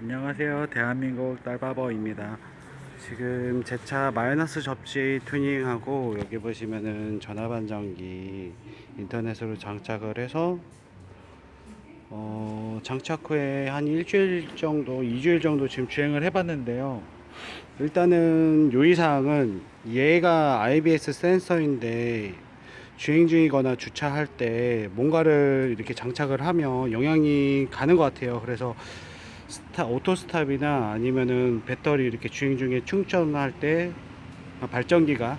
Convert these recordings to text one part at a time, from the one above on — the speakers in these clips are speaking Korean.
안녕하세요. 대한민국 딸바버입니다. 지금 제 차 마이너스 접지 튜닝하고 여기 보시면은 전화반전기 인터넷으로 장착을 해서 어, 장착 후에 한 일주일 정도, 2주일 정도 지금 주행을 해봤는데요. 일단은 요의사항은 얘가 IBS 센서인데 주행 중이거나 주차할 때 뭔가를 이렇게 장착을 하면 영향이 가는 것 같아요. 그래서 스타, 오토스탑이나 아니면은 배터리 이렇게 주행 중에 충전할 때 아, 발전기가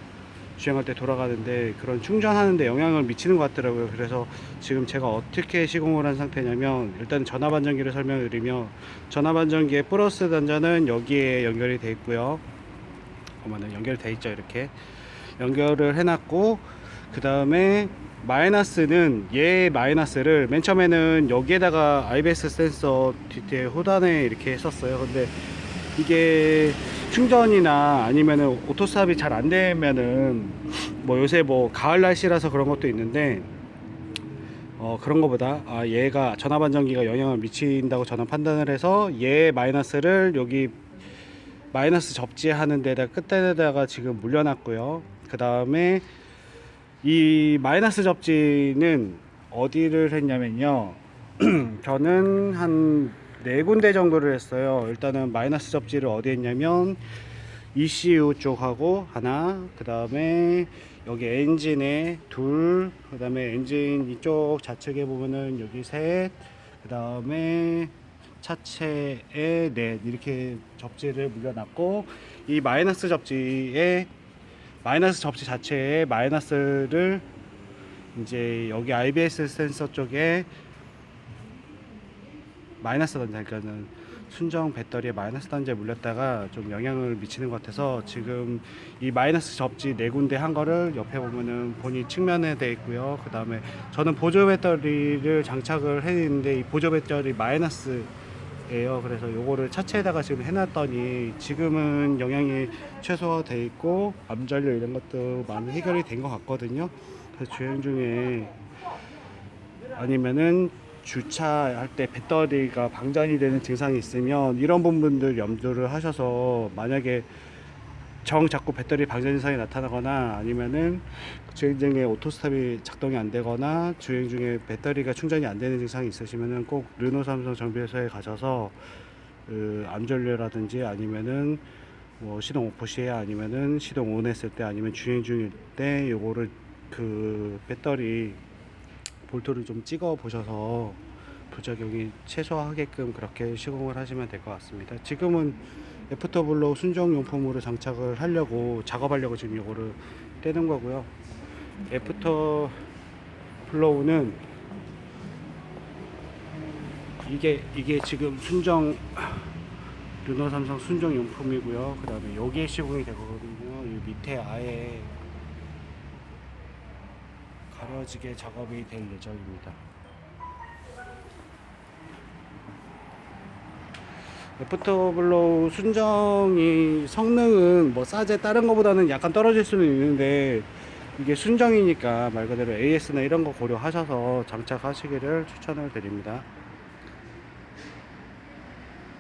주행할 때 돌아가는데 그런 충전하는데 영향을 미치는 것 같더라고요. 그래서 지금 제가 어떻게 시공을 한 상태냐면 일단 전압 안전기를 설명을 드리면 전압 안전기의 플러스 단자는 여기에 연결이 돼 있고요. 보면은 연결돼 있죠 이렇게 연결을 해놨고 그 다음에 마이너스는 얘 마이너스를 맨 처음에는 여기에다가 IBS 센서 뒤에 호단에 이렇게 했었어요. 근데 이게 충전이나 아니면은 오토 스탑이 잘 안 되면은 뭐 요새 뭐 가을 날씨라서 그런 것도 있는데 어 그런 거보다 아 얘가 전압 안전기가 영향을 미친다고 저는 판단을 해서 얘 마이너스를 여기 마이너스 접지하는 데다 끝에다가 지금 물려놨고요. 그 다음에 이 마이너스 접지는 어디를 했냐면요. 저는 한 네 군데 정도를 했어요. 일단은 마이너스 접지를 어디 했냐면 ECU 쪽하고 하나, 그 다음에 여기 엔진에 둘, 그 다음에 엔진 이쪽 좌측에 보면은 여기 셋, 그 다음에 차체에 넷 이렇게 접지를 물려놨고 이 마이너스 접지에 마이너스 접지 자체에 마이너스를 이제 여기 IBS 센서 쪽에 마이너스 단자 그러니까는 순정 배터리에 마이너스 단자에 물렸다가 좀 영향을 미치는 것 같아서 지금 이 마이너스 접지 네 군데 한 거를 옆에 보면은 본이 측면에 돼 있고요. 그 다음에 저는 보조 배터리를 장착을 했는데 이 보조 배터리 마이너스 예요. 그래서 요거를 차체에다가 지금 해놨더니 지금은 영향이 최소화돼 있고 암전류 이런 것도 많이 해결이 된 것 같거든요. 그래서 주행 중에 아니면은 주차할 때 배터리가 방전이 되는 증상이 있으면 이런 부분들 염두를 하셔서 만약에 정 자꾸 배터리 방전 증상이 나타나거나 아니면은 주행 중에 오토스탑이 작동이 안 되거나 주행 중에 배터리가 충전이 안 되는 증상이 있으시면은 꼭 르노 삼성 정비회사에 가셔서 그 암전류라든지 아니면은 뭐 시동 오프 시에 아니면은 시동 온 했을 때 아니면 주행 중일 때 요거를 그 배터리 볼트를 좀 찍어 보셔서 부작용이 최소화하게끔 그렇게 시공을 하시면 될 것 같습니다. 지금은 애프터블로 순정 용품으로 장착을 하려고 작업하려고 지금 이거를 떼는 거고요. 애프터 플로우는 이게 이게 지금 순정 르노 삼성 순정 용품이고요. 그 다음에 여기에 시공이 되거든요. 이 밑에 아예 가려지게 작업이 될 예정입니다. 애프터블로우 순정이 성능은 뭐 싸제 다른 거보다는 약간 떨어질 수는 있는데 이게 순정이니까 말 그대로 AS나 이런 거 고려하셔서 장착하시기를 추천을 드립니다.